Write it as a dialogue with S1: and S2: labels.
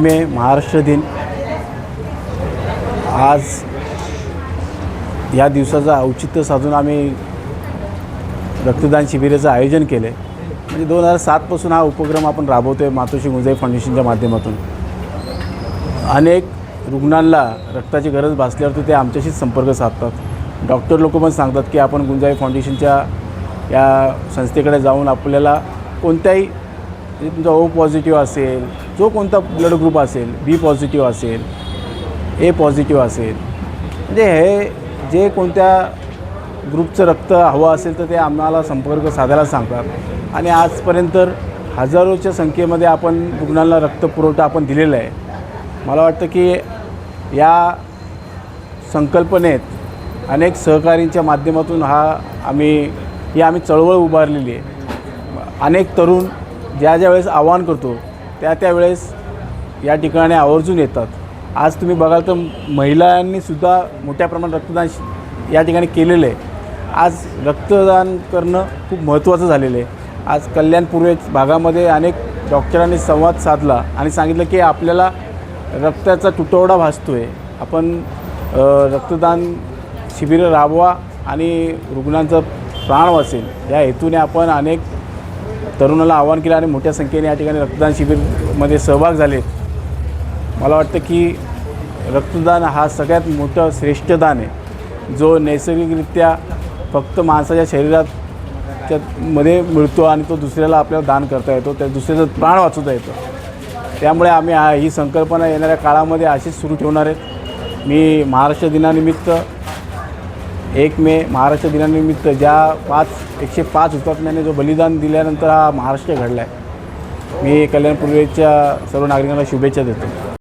S1: मे महाराष्ट्र दिन. आज या दिवसाचं औचित्य साधून आम्ही रक्तदान शिबिराचं आयोजन केलं आहे म्हणजे दोन हजार सातपासून हा उपक्रम आपण राबवतो आहे मातोश्री गुंजाई फाउंडेशनच्या माध्यमातून. अनेक रुग्णांना रक्ताची गरज भासल्यावर ते आमच्याशीच संपर्क साधतात. डॉक्टर लोक पण सांगतात की आपण गुंजाई फाउंडेशनच्या या संस्थेकडे जाऊन आपल्याला कोणत्याही म्हणजे तुमचा ओ पॉझिटिव्ह असेल जो कोणता ब्लड ग्रुप असेल बी पॉझिटिव्ह असेल ए पॉझिटिव्ह असेल म्हणजे हे जे कोणत्या ग्रुपचं रक्त हवं असेल तर ते आम्हाला संपर्क साधायला सांगतात. आणि आजपर्यंत हजारोच्या संख्येमध्ये आपण रुग्णांना रक्तपुरवठा आपण दिलेला आहे. मला वाटतं की या संकल्पनेत अनेक सहकारींच्या माध्यमातून हा आम्ही ही आम्ही चळवळ उभारलेली आहे. अनेक तरुण ज्या ज्या वेळेस आवाहन करतो त्या त्या वेळेस या ठिकाणी आवर्जून येतात. आज तुम्ही बघाल तर महिलांनीसुद्धा मोठ्या प्रमाणात रक्तदान या ठिकाणी केलेलं आहे. आज रक्तदान करणं खूप महत्त्वाचं झालेलं आहे. आज कल्याणपूर्वे भागामध्ये अनेक डॉक्टरांनी संवाद साधला आणि सांगितलं की आपल्याला रक्ताचा तुटवडा भासतो आहे आपण रक्तदान शिबिरं राबवा आणि रुग्णांचं प्राण वाचेल. या हेतूने आपण अनेक तरुणाला आवाहन केलं आणि मोठ्या संख्येने या ठिकाणी रक्तदान शिबिरमध्ये सहभाग झाले. मला वाटतं की रक्तदान हा सगळ्यात मोठं श्रेष्ठ दान आहे. जो नैसर्गिकरित्या फक्त माणसाच्या शरीरात त्या मध्ये मिळतो आणि तो दुसऱ्याला आपल्याला दान करता येतो त्या दुसऱ्याचं प्राण वाचवता येतो. त्यामुळे आम्ही हा ही संकल्पना येणाऱ्या काळामध्ये अशीच सुरू ठेवणार आहेत मी महाराष्ट्र दिनानिमित्त एक मे महाराष्ट्र दिनानिमित्त ज्या पाच एकशे पाच हुतात्म्याने जो बलिदान दिल्यानंतर हा महाराष्ट्र घडला आहे मी कल्याण पूर्वेच्या सर्व नागरिकांना शुभेच्छा देतो.